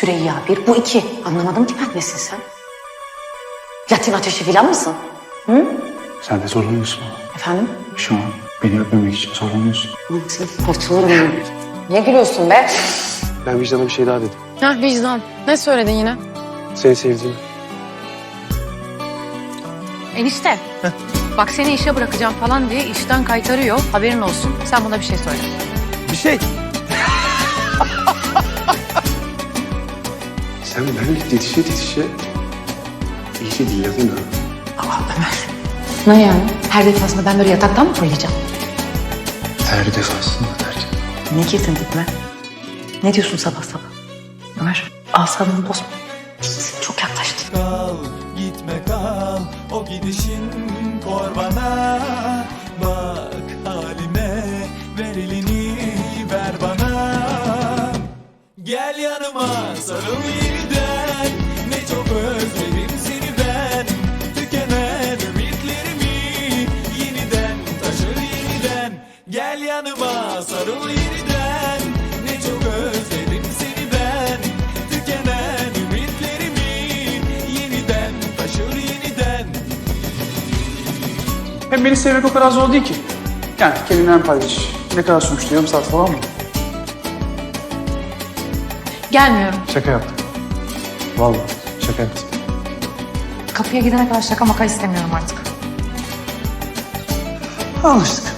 Süreyya bir, bu iki. Anlamadım ki ben nesin sen? Latin ateşi filan mısın? Sen de zorlanıyorsun ama. Efendim? Şu an beni öpmemek için zorlanıyorsun. Seni parçalarım. Niye gülüyorsun be? Ben vicdana bir şey daha dedim. Ha vicdan. Ne söyledin yine? Seni sevdiğimi. Enişte. Bak seni işe bırakacağım falan diye işten kaytarıyor. Haberin olsun. Sen buna bir şey söyle. Bir şey. Sen benimle didişe didişe iyice dinledin ha. Aa Ömer. Ne yani? Her defasında ben böyle yataktan mı fırlayacağım? Her defasında derken. Ne girdin dibime? Ne diyorsun sabah sabah? Ömer asabımı bozma. Çok yaklaştın. kal gitme kal o gidişin kor bana bak halime ver elini ver bana gel yanıma sarıl gel yanıma sarıl yeniden ne çok özledim seni ben tükenen ümitlerimi yeniden taşır yeniden Hem beni sevmek o kadar zor değil ki. Yani kendinden paylaş. Ne kadar sürmüştü? Yarım saat falan mı? Gelmiyorum. Şaka yaptım. Vallahi şaka yaptım. Kapıya gidene kadar şaka maka istemiyorum artık. Anlaştık.